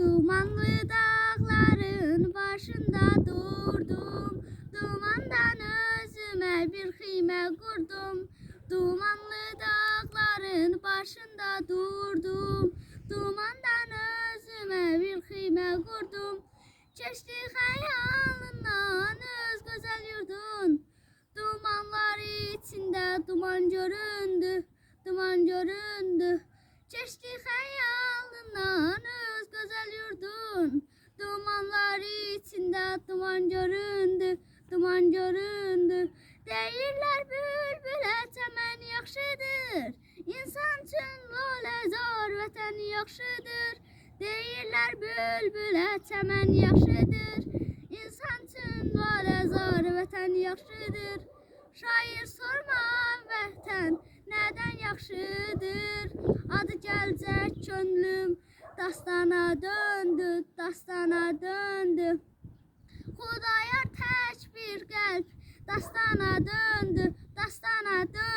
Dumanlı dağların başında durdum. Dumandan özüme bir xime kurdum. Dumanlı dağların başında durdum. Dumandan özüme bir xime kurdum. Geçti hayalından öz güzel yurdun. Dumanlar içinde duman göründü. Duman göründü. Öz güzel yurdun. Dumanlar içinde duman göründü. Duman göründü. Deyirlər bülbülə çəmən yaxşıdır. İnsan üçün lolə zor vətən yaxşıdır. Deyirlər bülbülə çəmən yaxşıdır. İnsan üçün lolə zor vətən yaxşıdır. Şair sorma vətən nədən yaxşıdır? Adı dastana döndü, dastana döndü. Xudayar tək bir qəlb dastana döndü, dastana döndü.